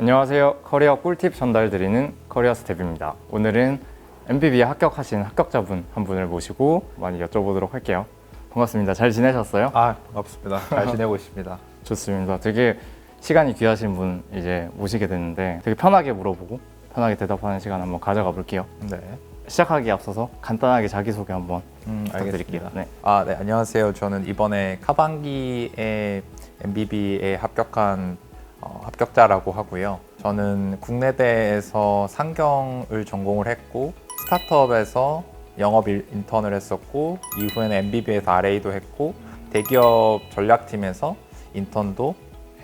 안녕하세요. 커리어 꿀팁 전달드리는 커리어 스텝입니다. 오늘은 MBB에 합격하신 합격자분 한 분을 모시고 많이 여쭤보도록 할게요. 반갑습니다. 잘 지내셨어요? 아, 반갑습니다. 잘 지내고 있습니다. 좋습니다. 되게 시간이 귀하신 분 이제 모시게 됐는데 되게 편하게 물어보고 편하게 대답하는 시간 한번 가져가 볼게요. 네. 시작하기에 앞서서 간단하게 자기소개 한번 음, 부탁드릴게요. 알겠습니다. 네. 아, 네, 안녕하세요. 저는 이번에 카방기에 MBB에 합격한 어, 합격자라고 하고요. 저는 국내대에서 상경을 전공을 했고 스타트업에서 영업 일- 인턴을 했었고 이후에는 MBB에서 RA도 했고 대기업 전략팀에서 인턴도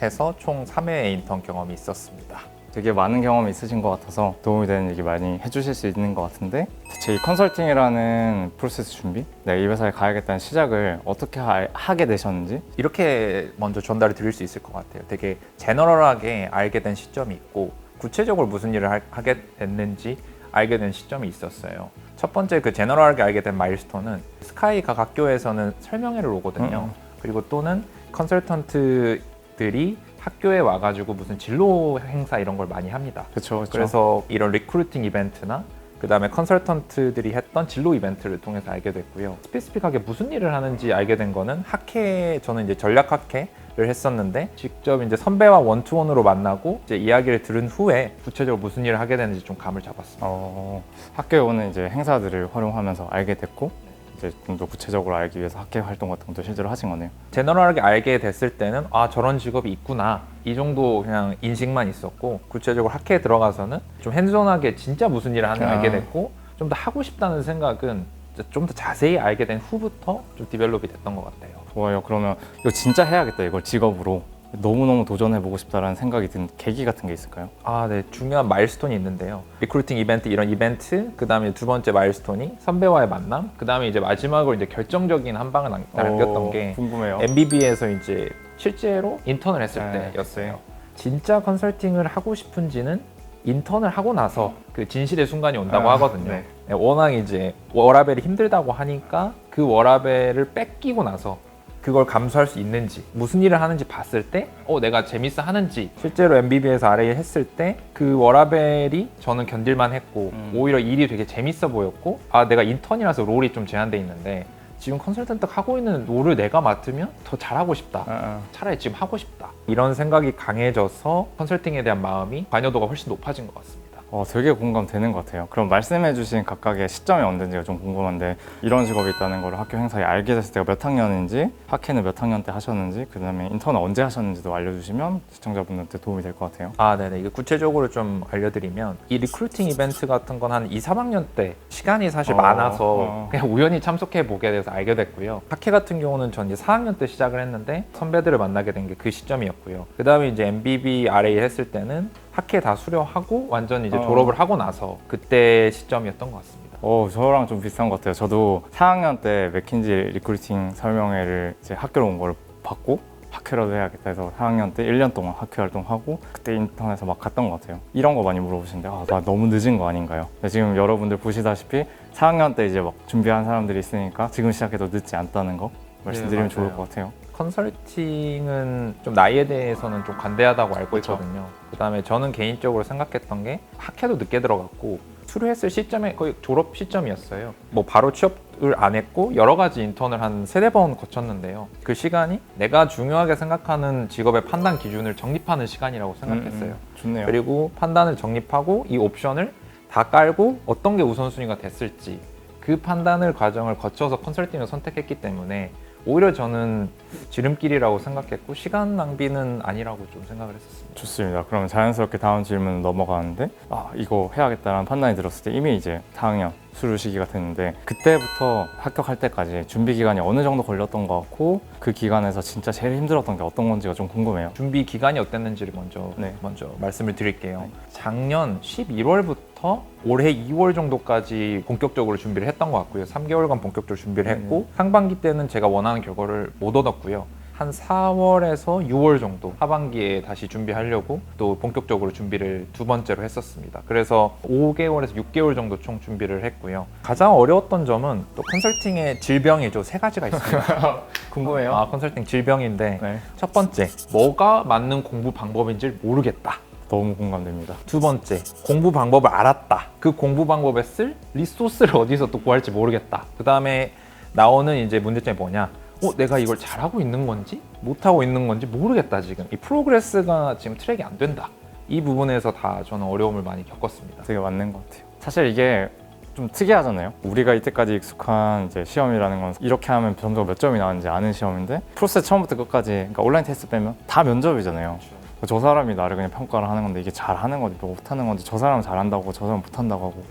해서 총 3회의 인턴 경험이 있었습니다. 되게 많은 경험이 있으신 것 같아서 도움이 되는 얘기 많이 해주실 수 있는 것 같은데 대체 이 컨설팅이라는 프로세스 준비, 내가 이 회사에 가야겠다는 시작을 어떻게 하, 하게 되셨는지 이렇게 먼저 전달을 드릴 수 있을 것 같아요. 되게 제너럴하게 알게 된 시점이 있고 구체적으로 무슨 일을 할- 하게 됐는지 알게 된 시점이 있었어요. 첫 번째 그 제너럴하게 알게 된 마일스톤은 스카이 각 학교에서는 설명회를 오거든요. 음. 그리고 또는 컨설턴트들이 학교에 와가지고 무슨 진로 행사 이런 걸 많이 합니다. 그렇죠. 그래서 이런 리크루팅 이벤트나 그 다음에 컨설턴트들이 했던 진로 이벤트를 통해서 알게 됐고요. 스페시픽하게 무슨 일을 하는지 알게 된 거는 학회, 저는 이제 전략 학회를 했었는데 직접 이제 선배와 원투원으로 만나고 이제 이야기를 들은 후에 구체적으로 무슨 일을 하게 되는지 좀 감을 잡았습니다. 어, 학교에 오는 이제 행사들을 활용하면서 알게 됐고 이제 좀 더 구체적으로 알기 위해서 학회 활동 같은 것도 실제로 하신 거네요. 제너럴하게 알게 됐을 때는 아 저런 직업이 있구나 이 정도 그냥 인식만 있었고 구체적으로 학회에 들어가서는 좀 핸즈온하게 진짜 무슨 일을 하는지 아. 알게 됐고 좀 더 하고 싶다는 생각은 좀 더 자세히 알게 된 후부터 좀 디벨롭이 됐던 것 같아요. 좋아요. 그러면 이거 진짜 해야겠다 이걸 직업으로 너무너무 도전해보고 싶다라는 생각이 든 계기 같은 게 있을까요? 아, 네. 중요한 마일스톤이 있는데요. 리크루팅 이벤트 이런 이벤트, 그다음에 두 번째 마일스톤이 선배와의 만남, 그다음에 이제 마지막으로 이제 결정적인 한 방을 남- 남겼던 어, 게 궁금해요. MBB에서 이제 실제로 인턴을 했을 네, 때였어요. 진짜 컨설팅을 하고 싶은지는 인턴을 하고 나서 그 진실의 순간이 온다고 아, 하거든요. 네. 네, 워낙 이제 워라벨이 힘들다고 하니까 그 워라벨을 뺏기고 나서 그걸 감수할 수 있는지 무슨 일을 하는지 봤을 때 어 내가 재밌어 하는지 실제로 MBB에서 RA 했을 때 그 워라벨이 저는 견딜만 했고 음. 오히려 일이 되게 재밌어 보였고 아 내가 인턴이라서 롤이 좀 제한돼 있는데 지금 컨설턴트 하고 있는 롤을 내가 맡으면 더 잘하고 싶다 아, 아. 차라리 지금 하고 싶다 이런 생각이 강해져서 컨설팅에 대한 마음이 관여도가 훨씬 높아진 것 같습니다. 어, 되게 공감되는 것 같아요. 그럼 말씀해주신 각각의 시점이 언제인지가 좀 궁금한데 이런 직업이 있다는 걸 학교 행사에 알게 됐을 때가 몇 학년인지 학회는 몇 학년 때 하셨는지 그 다음에 인턴은 언제 하셨는지도 알려주시면 시청자분들한테 도움이 될 것 같아요. 아, 네네. 이거 구체적으로 좀 알려드리면 이 리크루팅 이벤트 같은 건 한 2, 3학년 때 시간이 사실 어, 많아서 어. 그냥 우연히 참석해 보게 돼서 알게 됐고요. 학회 같은 경우는 전 이제 4학년 때 시작을 했는데 선배들을 만나게 된 게 그 시점이었고요. 그 다음에 이제 MBB RA 했을 때는 학회 다 수료하고 완전 이제 어. 졸업을 하고 나서 그때 시점이었던 것 같습니다. 어, 저랑 좀 비슷한 것 같아요. 저도 4학년 때 맥킨지 리크루팅 설명회를 이제 학교로 온 걸 받고 학회라도 해야겠다 해서 4학년 때 1년 동안 학회 활동하고 그때 인턴에서 막 갔던 것 같아요. 이런 거 많이 물어보시는데 아, 나 너무 늦은 거 아닌가요? 지금 여러분들 보시다시피 4학년 때 이제 막 준비한 사람들이 있으니까 지금 시작해도 늦지 않다는 거 말씀드리면 네, 좋을. 것 같아요. 컨설팅은 좀 나이에 대해서는 좀 관대하다고 알고 그쵸. 있거든요. 그다음에 저는 개인적으로 생각했던 게 학회도 늦게 들어갔고 수료했을 시점에 거의 졸업 시점이었어요. 뭐 바로 취업을 안 했고 여러 가지 인턴을 한 세네 번 거쳤는데요. 그 시간이 내가 중요하게 생각하는 직업의 판단 기준을 정립하는 시간이라고 생각했어요. 음, 음, 좋네요. 그리고 판단을 정립하고 이 옵션을 다 깔고 어떤 게 우선순위가 됐을지 그 판단을 과정을 거쳐서 컨설팅을 선택했기 때문에 오히려 저는 지름길이라고 생각했고 시간 낭비는 아니라고 좀 생각을 했었습니다. 좋습니다. 그럼 자연스럽게 다음 질문 넘어가는데 아 이거 해야겠다라는 판단이 들었을 때 이미 이제 4학년 수료 시기가 됐는데 그때부터 합격할 때까지 준비 기간이 어느 정도 걸렸던 것 같고 그 기간에서 진짜 제일 힘들었던 게 어떤 건지가 좀 궁금해요. 준비 기간이 어땠는지를 먼저 네. 먼저 말씀을 드릴게요. 작년 11월부터 올해 2월 정도까지 본격적으로 준비를 했던 것 같고요. 3개월간 본격적으로 준비를 했고 상반기 때는 제가 원하는 결과를 못 얻었고요. 한 4월에서 6월 정도 하반기에 다시 준비하려고 또 본격적으로 준비를 두 번째로 했었습니다. 그래서 5개월에서 6개월 정도 총 준비를 했고요. 가장 어려웠던 점은 또 컨설팅의 질병이죠. 세 가지가 있습니다. 궁금해요. 아, 컨설팅 질병인데 네. 첫 번째, 뭐가 맞는 공부 방법인지를 모르겠다. 너무 공감됩니다. 두 번째, 공부 방법을 알았다. 그 공부 방법에 쓸 리소스를 어디서 또 구할지 모르겠다. 그 다음에 나오는 이제 문제점이 뭐냐? 어, 내가 이걸 잘하고 있는 건지 못하고 있는 건지 모르겠다 지금. 이 프로그레스가 지금 트랙이 안 된다. 이 부분에서 다 저는 어려움을 많이 겪었습니다. 되게 맞는 것 같아요. 사실 이게 좀 특이하잖아요. 우리가 이때까지 익숙한 이제 시험이라는 건 이렇게 하면 점수가 몇 점이 나오는지 아는 시험인데 프로세스 처음부터 끝까지 그러니까 온라인 테스트 빼면 다 면접이잖아요. 저 사람이 나를 그냥 평가를 하는 건데 이게 잘하는 건지 못하는 건지 저 사람은 잘한다고 저 사람은 못한다고 하고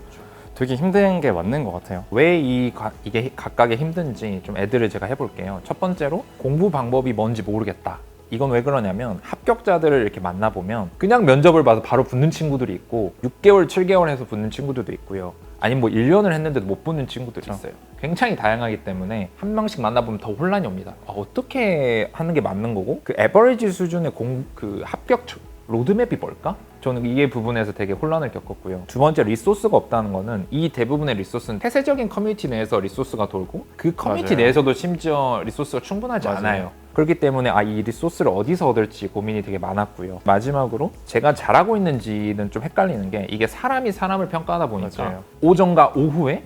되게 힘든 게 맞는 것 같아요. 왜 이 이게 각각의 힘든지 좀 애들을 제가 해볼게요. 첫 번째로 공부 방법이 뭔지 모르겠다. 이건 왜 그러냐면 합격자들을 이렇게 만나보면 그냥 면접을 봐서 바로 붙는 친구들이 있고 6개월, 7개월 해서 붙는 친구들도 있고요. 아니면 뭐 1년을 했는데도 못 붙는 친구들이 그렇죠. 있어요. 굉장히 다양하기 때문에 한 명씩 만나보면 더 혼란이 옵니다. 아, 어떻게 하는 게 맞는 거고 그 에버리지 수준의 공, 그 합격 초- 로드맵이 뭘까? 저는 이게 부분에서 되게 혼란을 겪었고요. 두 번째 리소스가 없다는 거는 이 대부분의 리소스는 폐쇄적인 커뮤니티 내에서 리소스가 돌고 그 커뮤니티 맞아요. 내에서도 심지어 리소스가 충분하지 맞아요. 않아요. 그렇기 때문에 아 이 리소스를 어디서 얻을지 고민이 되게 많았고요. 마지막으로 제가 잘하고 있는지는 좀 헷갈리는 게 이게 사람이 사람을 평가하다 보니까 맞아요. 오전과 오후에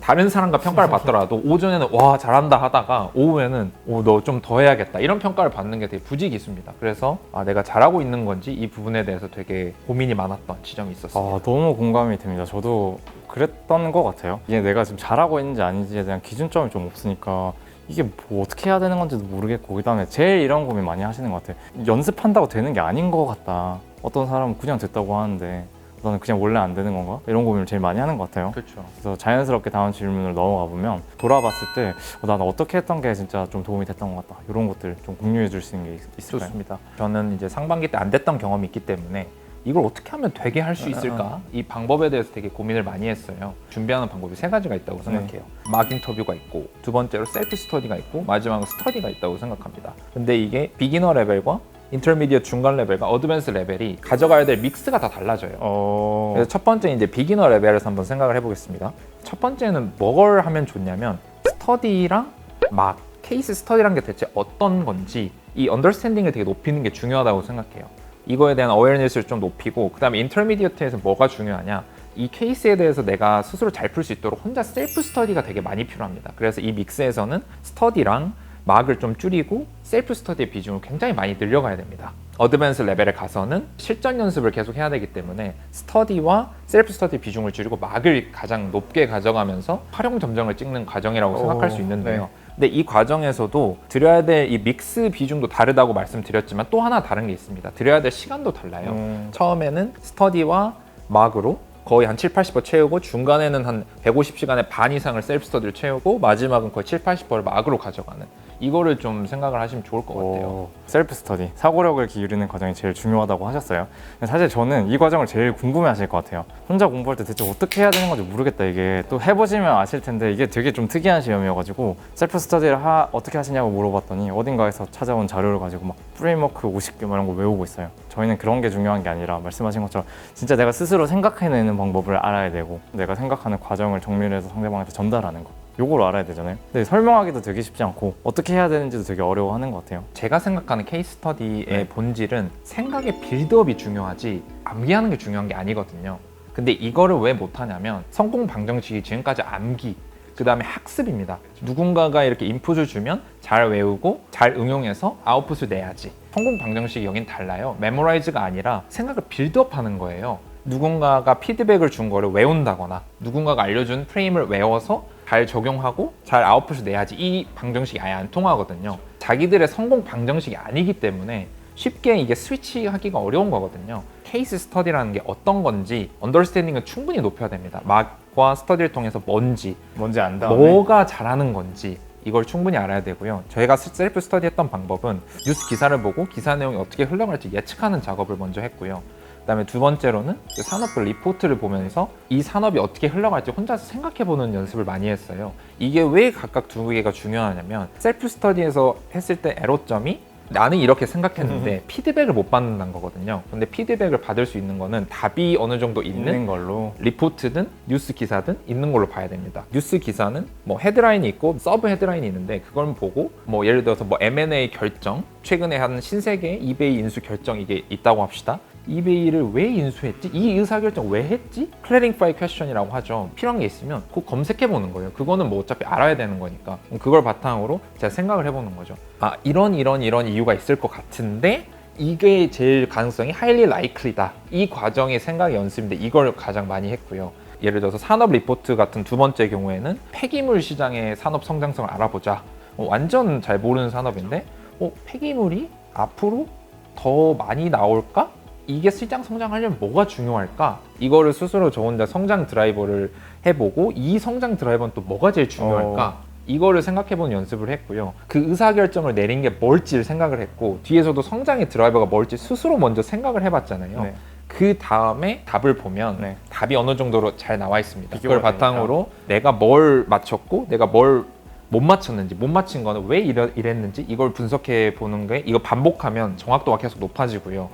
다른 사람과 평가를 받더라도 오전에는 와 잘한다 하다가 오후에는 오너좀 더 해야겠다 이런 평가를 받는 게 되게 부지기수입니다. 그래서 아 내가 잘하고 있는 건지 이 부분에 대해서 되게 고민이 많았던 지점이 있었어요. 아, 너무 공감이 됩니다. 저도 그랬던 것 같아요. 이게 내가 지금 잘하고 있는지 아닌지에 대한 기준점이 좀 없으니까 이게 뭐 어떻게 해야 되는 건지도 모르겠고 그다음에 제일 이런 고민 많이 하시는 것 같아요. 연습한다고 되는 게 아닌 것 같다. 어떤 사람은 그냥 됐다고 하는데 나는 그냥 원래 안 되는 건가? 이런 고민을 제일 많이 하는 것 같아요. 그렇죠. 그래서 자연스럽게 다음 질문을 넘어가 보면 돌아봤을 때 어, 나는 어떻게 했던 게 진짜 좀 도움이 됐던 것 같다. 이런 것들 좀 공유해 줄 수 있는 게 있- 있을까요? 좋습니다. 저는 이제 상반기 때 안 됐던 경험이 있기 때문에 이걸 어떻게 하면 되게 할수 아, 있을까? 이 방법에 대해서 되게 고민을 많이 했어요. 준비하는 방법이 세 가지가 네. 있다고 생각해요. 막 인터뷰가 있고, 두 번째로 셀프 스터디가 있고, 마지막으로 스터디가 있다고 생각합니다. 근데 이게 비기너 레벨과 인터미디어 중간 레벨과 어드밴스 레벨이 가져가야 될 믹스가 다 달라져요. 어... 그래서 첫 번째 이제 비기너 레벨에서 한번 생각을 해보겠습니다. 첫 번째는 뭘 하면 좋냐면 스터디랑 막 케이스 스터디란 게 대체 어떤 건지 이 언더스탠딩을 되게 높이는 게 중요하다고 생각해요. 이거에 대한 어웨어니스를 좀 높이고 그다음에 인터미디어트에서 뭐가 중요하냐 이 케이스에 대해서 내가 스스로 잘 풀 수 있도록 혼자 셀프 스터디가 되게 많이 필요합니다. 그래서 이 믹스에서는 스터디랑 막을 좀 줄이고 셀프 스터디의 비중을 굉장히 많이 늘려가야 됩니다. 어드밴스 레벨에 가서는 실전 연습을 계속 해야 되기 때문에 스터디와 셀프 스터디 비중을 줄이고 막을 가장 높게 가져가면서 활용 점정을 찍는 과정이라고 오, 생각할 수 있는데요. 근데 이 과정에서도 드려야 될 이 믹스 비중도 다르다고 말씀드렸지만 또 하나 다른 게 있습니다. 드려야 될 시간도 달라요. 음, 처음에는 스터디와 막으로 거의 한 7, 80% 채우고 중간에는 한 150시간의 반 이상을 셀프 스터디를 채우고 마지막은 거의 7, 80%를 막으로 가져가는 이거를 좀 생각을 하시면 좋을 것 같아요. 오, 셀프 스터디, 사고력을 기울이는 과정이 제일 중요하다고 하셨어요. 사실 저는 이 과정을 제일 궁금해하실 것 같아요. 혼자 공부할 때 대체 어떻게 해야 되는 건지 모르겠다. 이게 또 해보시면 아실 텐데 이게 되게 좀 특이한 시험이어가지고 셀프 스터디를 하, 어떻게 하시냐고 물어봤더니 어딘가에서 찾아온 자료를 가지고 막 프레임워크 50개 뭐 이런 거 외우고 있어요. 저희는 그런 게 중요한 게 아니라 말씀하신 것처럼 진짜 내가 스스로 생각해내는 방법을 알아야 되고 내가 생각하는 과정을 정리해서 상대방한테 전달하는 거. 요걸 알아야 되잖아요. 근데 설명하기도 되게 쉽지 않고 어떻게 해야 되는지도 되게 어려워하는 것 같아요. 제가 생각하는 케이스 스터디의 네. 본질은 생각의 빌드업이 중요하지 암기하는 게 중요한 게 아니거든요. 근데 이거를 왜 못하냐면 성공 방정식이 지금까지 암기 그 다음에 학습입니다. 누군가가 이렇게 인풋을 주면 잘 외우고 잘 응용해서 아웃풋을 내야지. 성공 방정식이 여긴 달라요. 메모라이즈가 아니라 생각을 빌드업 하는 거예요. 누군가가 피드백을 준 거를 외운다거나 누군가가 알려준 프레임을 외워서 잘 적용하고 잘 아웃풋을 내야지 이 방정식이 아예 안 통하거든요. 자기들의 성공 방정식이 아니기 때문에 쉽게 이게 스위치하기가 어려운 거거든요. 케이스 스터디라는 게 어떤 건지 언더스탠딩을 충분히 높여야 됩니다. 막과 스터디를 통해서 뭔지 뭔지 안 다음에 뭐가 잘하는 건지 이걸 충분히 알아야 되고요. 저희가 스- 셀프 스터디 했던 방법은 뉴스 기사를 보고 기사 내용이 어떻게 흘러갈지 예측하는 작업을 먼저 했고요. 그다음에 두 번째로는 그 산업별 리포트를 보면서 이 산업이 어떻게 흘러갈지 혼자서 생각해보는 연습을 많이 했어요. 이게 왜 각각 두 개가 중요하냐면 셀프 스터디에서 했을 때 에러점이 나는 이렇게 생각했는데 피드백을 못 받는다는 거거든요. 근데 피드백을 받을 수 있는 거는 답이 어느 정도 있는 있는 걸로 리포트든 뉴스 기사든 있는 걸로 봐야 됩니다. 뉴스 기사는 뭐 헤드라인이 있고 서브 헤드라인이 있는데 그걸 보고 뭐 예를 들어서 뭐 M&A 결정 최근에 한 신세계 이베이 인수 결정 이게 있다고 합시다. 이베이를 왜 인수했지? 이 의사결정 왜 했지? 클래링파이 퀘션이라고 하죠. 필요한 게 있으면 꼭 검색해 보는 거예요. 그거는 뭐 어차피 알아야 되는 거니까. 그걸 바탕으로 제가 생각을 해보는 거죠. 아 이런 이런 이런 이유가 있을 것 같은데 이게 제일 가능성이 highly likely다. 이 과정의 생각 연습인데 이걸 가장 많이 했고요. 예를 들어서 산업 리포트 같은 두 번째 경우에는 폐기물 시장의 산업 성장성을 알아보자. 어, 완전 잘 모르는 산업인데 어, 폐기물이 앞으로 더 많이 나올까? 이게 시장 성장하려면 뭐가 중요할까? 이거를 스스로 저 혼자 성장 드라이버를 해보고 이 성장 드라이버는 또 뭐가 제일 중요할까? 이거를 생각해보는 연습을 했고요. 그 의사결정을 내린 게 뭘지를 생각을 했고 뒤에서도 성장의 드라이버가 뭘지 스스로 먼저 생각을 해봤잖아요. 네. 그 다음에 답을 보면 네. 답이 어느 정도로 잘 나와 있습니다. 그걸 바탕으로 내가 뭘 맞췄고 내가 뭘 못 맞췄는지 못 맞힌 거는 왜 이랬는지 이걸 분석해 보는 게 이거 반복하면 정확도가 계속 높아지고요.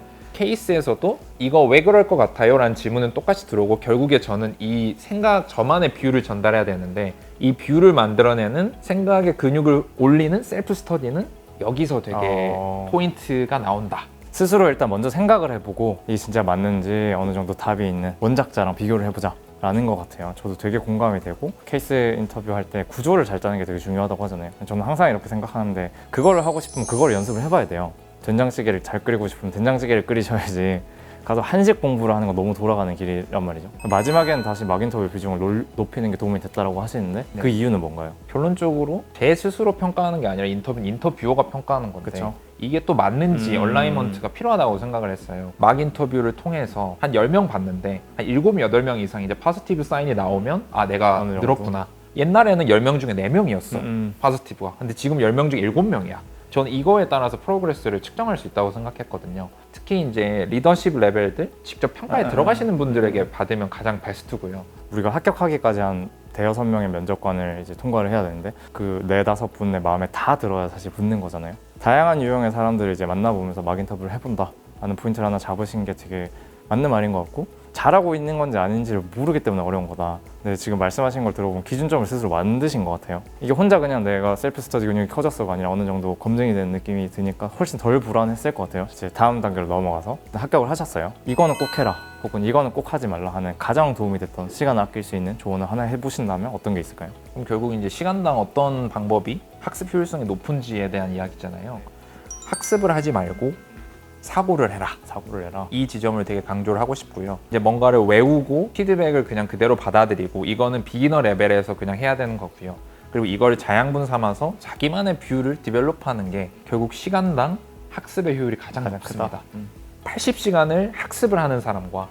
케이스에서도 이거 왜 그럴 것 같아요? 라는 질문은 똑같이 들어오고 결국에 저는 이 생각 저만의 뷰를 전달해야 되는데 이 뷰를 만들어내는 생각의 근육을 올리는 셀프 스터디는 여기서 되게 어. 포인트가 나온다. 스스로 일단 먼저 생각을 해보고 이게 진짜 맞는지 어느 정도 답이 있는 원작자랑 비교를 해보자 라는 것 같아요 저도 되게 공감이 되고 케이스 인터뷰 할 때 구조를 잘 짜는 게 되게 중요하다고 하잖아요 저는 항상 이렇게 생각하는데 그거를 하고 싶으면 그걸 연습을 해봐야 돼요 된장찌개를 잘 끓이고 싶으면 된장찌개를 끓이셔야지 가서 한식 공부를 하는 거 너무 돌아가는 길이란 말이죠 마지막에는 다시 막 인터뷰 비중을 놀- 높이는 게 도움이 됐다라고 하시는데 네. 그 이유는 뭔가요? 결론적으로 제 스스로 평가하는 게 아니라 인터뷰는 인터뷰어가 평가하는 건데 그쵸. 이게 또 맞는지 음. 얼라이먼트가 필요하다고 생각을 했어요. 막 인터뷰를 통해서 한 10명 봤는데 한 7, 8명 이상 이제 파지티브 사인이 나오면 아 내가 어느 정도? 늘었구나. 옛날에는 10명 중에 4명이었어. 음. 파지티브가. 근데 지금 10명 중에 7명이야. 저는 이거에 따라서 프로그레스를 측정할 수 있다고 생각했거든요. 특히 이제 리더십 레벨들 직접 평가에 아, 들어가시는 분들에게 받으면 가장 베스트고요. 우리가 합격하기까지 한 대여섯 명의 면접관을 이제 통과를 해야 되는데 그 네다섯 분의 마음에 다 들어야 사실 붙는 거잖아요. 다양한 유형의 사람들을 이제 만나보면서 막 인터뷰를 해본다 하는 포인트를 하나 잡으신 게 되게 맞는 말인 것 같고 잘하고 있는 건지 아닌지를 모르기 때문에 어려운 거다. 근데 지금 말씀하신 걸 들어보면 기준점을 스스로 만드신 것 같아요. 이게 혼자 그냥 내가 셀프 스터디 근육이 커졌어가 아니라 어느 정도 검증이 되는 느낌이 드니까 훨씬 덜 불안했을 것 같아요. 이제 다음 단계로 넘어가서 합격을 하셨어요. 이거는 꼭 해라. 혹은 이거는 꼭 하지 말라 하는 가장 도움이 됐던 시간을 아낄 수 있는 조언을 하나 해보신다면 어떤 게 있을까요? 그럼 결국 이제 시간당 어떤 방법이 학습 효율성이 높은지에 대한 이야기잖아요. 학습을 하지 말고 사고를 해라. 사고를 해라. 이 지점을 되게 강조를 하고 싶고요. 이제 뭔가를 외우고 피드백을 그냥 그대로 받아들이고 이거는 비기너 레벨에서 그냥 해야 되는 거고요. 그리고 이걸 자양분 삼아서 자기만의 뷰를 디벨롭하는 게 결국 시간당 학습의 효율이 가장 가장 높습니다. 음. 80시간을 학습을 하는 사람과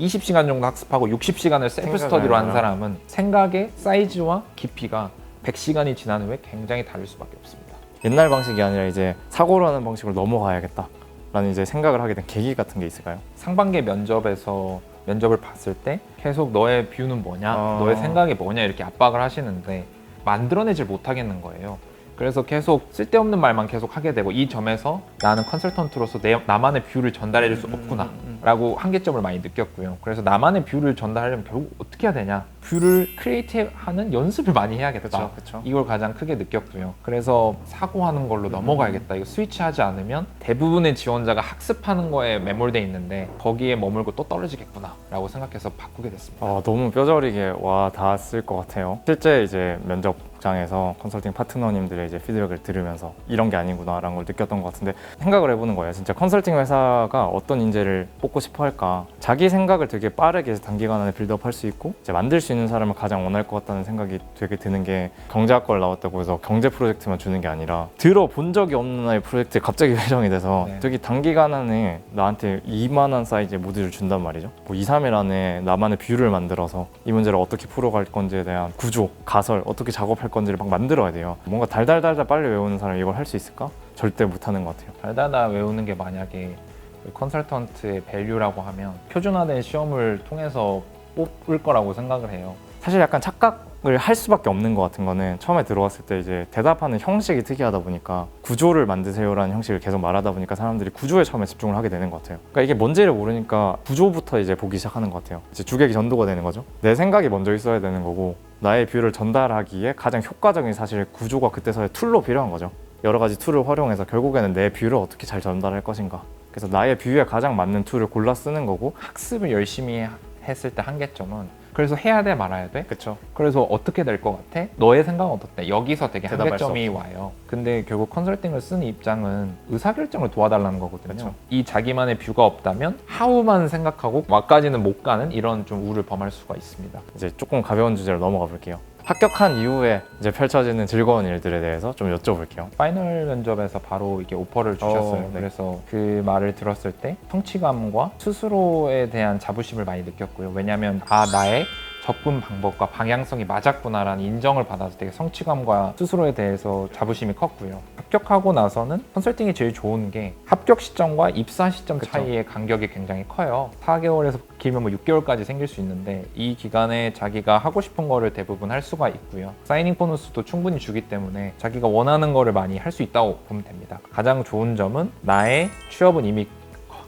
20시간 정도 학습하고 60시간을 셀프 스터디로 하라. 사람은 생각의 사이즈와 깊이가 100시간이 지난 후에 굉장히 다를 수밖에 없습니다. 옛날 방식이 아니라 이제 사고로 하는 방식으로 넘어가야겠다. 라는 이제 생각을 하게 된 계기 같은 게 있을까요? 상반기 면접에서 면접을 봤을 때 계속 너의 뷰는 뭐냐, 어. 너의 생각이 뭐냐 이렇게 압박을 하시는데 만들어내질 못하겠는 거예요. 그래서 계속 쓸데없는 말만 계속 하게 되고 이 점에서 나는 컨설턴트로서 내, 나만의 뷰를 전달해줄 수 음, 없구나 음, 음. 라고 한계점을 많이 느꼈고요. 그래서 나만의 뷰를 전달하려면 결국 어떻게 해야 되냐? 뷰를 크리에이티브하는 연습을 많이 해야겠다. 그쵸, 그쵸. 이걸 가장 크게 느꼈고요. 그래서 사고하는 걸로 넘어가야겠다. 이거 스위치하지 않으면 대부분의 지원자가 학습하는 거에 매몰돼 있는데 거기에 머물고 또 떨어지겠구나라고 생각해서 바꾸게 됐습니다. 아, 너무 뼈저리게 와 닿았을 것 같아요. 실제 이제 면접 장에서 컨설팅 파트너님들의 이제 피드백을 들으면서 이런 게 아니구나라는 걸 느꼈던 것 같은데 생각을 해보는 거예요. 진짜 컨설팅 회사가 어떤 인재를 뽑고 싶어 할까? 자기 생각을 되게 빠르게 단기간 안에 빌드업할 수 있고 이제 만들 수 있는 사람을 가장 원할 것 같다는 생각이 되게 드는 게 경제학과를 나왔다고 해서 경제 프로젝트만 주는 게 아니라 들어본 적이 없는 하나의 프로젝트에 갑자기 회정이 돼서 네. 되게 단기간 안에 나한테 이만한 사이즈의 모듈을 준단 말이죠. 뭐 2, 3일 안에 나만의 뷰를 만들어서 이 문제를 어떻게 풀어갈 건지에 대한 구조, 가설, 어떻게 작업할 건지를 막 만들어야 돼요. 뭔가 달달달달 빨리 외우는 사람이 이걸 할 수 있을까? 절대 못하는 것 같아요. 달달다 외우는 게 만약에 그 컨설턴트의 밸류라고 하면 표준화된 시험을 통해서 뽑을 거라고 생각을 해요. 사실 약간 착각을 할 수밖에 없는 것 같은 거는 처음에 들어왔을 때 이제 대답하는 형식이 특이하다 보니까 구조를 만드세요라는 형식을 계속 말하다 보니까 사람들이 구조에 처음에 집중을 하게 되는 것 같아요. 그러니까 이게 뭔지를 모르니까 구조부터 이제 보기 시작하는 것 같아요. 이제 주객이 전도가 되는 거죠. 내 생각이 먼저 있어야 되는 거고 나의 뷰를 전달하기에 가장 효과적인 사실 구조가 그때서야 툴로 필요한 거죠. 여러 가지 툴을 활용해서 결국에는 내 뷰를 어떻게 잘 전달할 것인가. 그래서 나의 뷰에 가장 맞는 툴을 골라 쓰는 거고 학습을 열심히 했을 때 한계점은 그래서 해야 돼 말아야 돼? 그쵸 그래서 어떻게 될 것 같아? 너의 생각은 어떻대? 여기서 되게 한계점이 와요. 근데 결국 컨설팅을 쓰는 입장은 의사결정을 도와달라는 거거든요. 그쵸. 이 자기만의 뷰가 없다면 하우만 생각하고 막까지는 못 가는 이런 좀 우를 범할 수가 있습니다. 이제 조금 가벼운 주제로 넘어가 볼게요 합격한 이후에 이제 펼쳐지는 즐거운 일들에 대해서 좀 여쭤볼게요 파이널 면접에서 바로 이게 오퍼를 주셨어요. 어, 네. 그래서 그 말을 들었을 때 성취감과 스스로에 대한 자부심을 많이 느꼈고요. 왜냐하면 아 나의 접근 방법과 방향성이 맞았구나라는 인정을 받아서 되게 성취감과 스스로에 대해서 자부심이 컸고요. 합격하고 나서는 컨설팅이 제일 좋은 게 합격 시점과 입사 시점 그쵸. 차이의 간격이 굉장히 커요. 4개월에서 길면 뭐 6개월까지 생길 수 있는데 이 기간에 자기가 하고 싶은 거를 대부분 할 수가 있고요. 사이닝 보너스도 충분히 주기 때문에 자기가 원하는 거를 많이 할 수 있다고 보면 됩니다. 가장 좋은 점은 나의 취업은 이미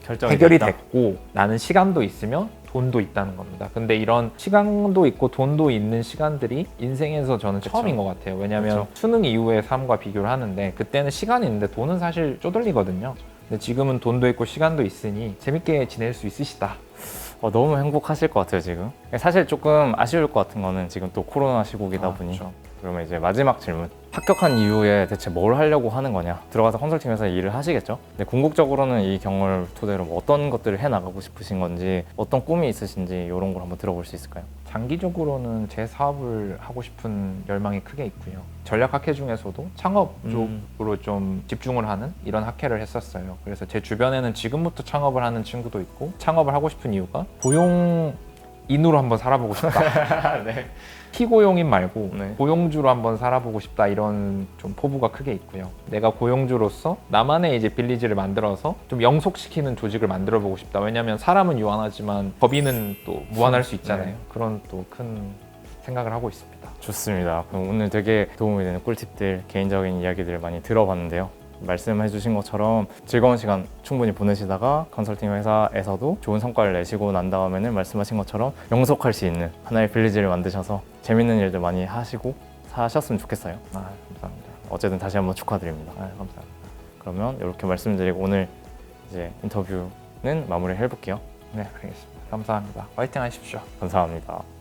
해결이 됐다. 됐고 나는 시간도 있으며 돈도 있다는 겁니다. 근데 이런 시간도 있고 돈도 있는 시간들이 인생에서 저는 그쵸. 처음인 것 같아요. 왜냐하면 그쵸. 수능 이후의 삶과 비교를 하는데 그때는 시간이 있는데 돈은 사실 쪼들리거든요. 근데 지금은 돈도 있고 시간도 있으니 재밌게 지낼 수 있으시다. 어, 너무 행복하실 것 같아요 지금 사실 조금 아쉬울 것 같은 거는 지금 또 코로나 시국이다 아, 보니 그쵸. 그러면 이제 마지막 질문 합격한 이후에 대체 뭘 하려고 하는 거냐 들어가서 컨설팅 회사에 일을 하시겠죠 근데 궁극적으로는 이 경험을 토대로 뭐 어떤 것들을 해 나가고 싶으신 건지 어떤 꿈이 있으신지 이런 걸 한번 들어볼 수 있을까요? 장기적으로는 제 사업을 하고 싶은 열망이 크게 있고요. 전략 학회 중에서도 창업 음. 쪽으로 좀 집중을 하는 이런 학회를 했었어요. 그래서 제 주변에는 지금부터 창업을 하는 친구도 있고 창업을 하고 싶은 이유가 고용 인으로 한번 살아보고 싶다. 네. 피고용인 말고 네. 고용주로 한번 살아보고 싶다 이런 좀 포부가 크게 있고요. 내가 고용주로서 나만의 이제 빌리지를 만들어서 좀 영속시키는 조직을 만들어 보고 싶다. 왜냐하면 사람은 유한하지만 법인은 또 무한할 수 있잖아요. 네. 그런 또 큰 생각을 하고 있습니다. 좋습니다. 그럼 오늘 되게 도움이 되는 꿀팁들, 개인적인 이야기들을 많이 들어봤는데요. 말씀해주신 것처럼 즐거운 시간 충분히 보내시다가 컨설팅 회사에서도 좋은 성과를 내시고 난 다음에는 말씀하신 것처럼 영속할 수 있는 하나의 빌리지를 만드셔서 재밌는 일들 많이 하시고 사셨으면 좋겠어요. 아 감사합니다. 어쨌든 다시 한번 축하드립니다. 아 감사합니다. 그러면 이렇게 말씀드리고 오늘 이제 인터뷰는 마무리 해볼게요. 네 알겠습니다. 감사합니다. 화이팅 하십시오. 감사합니다.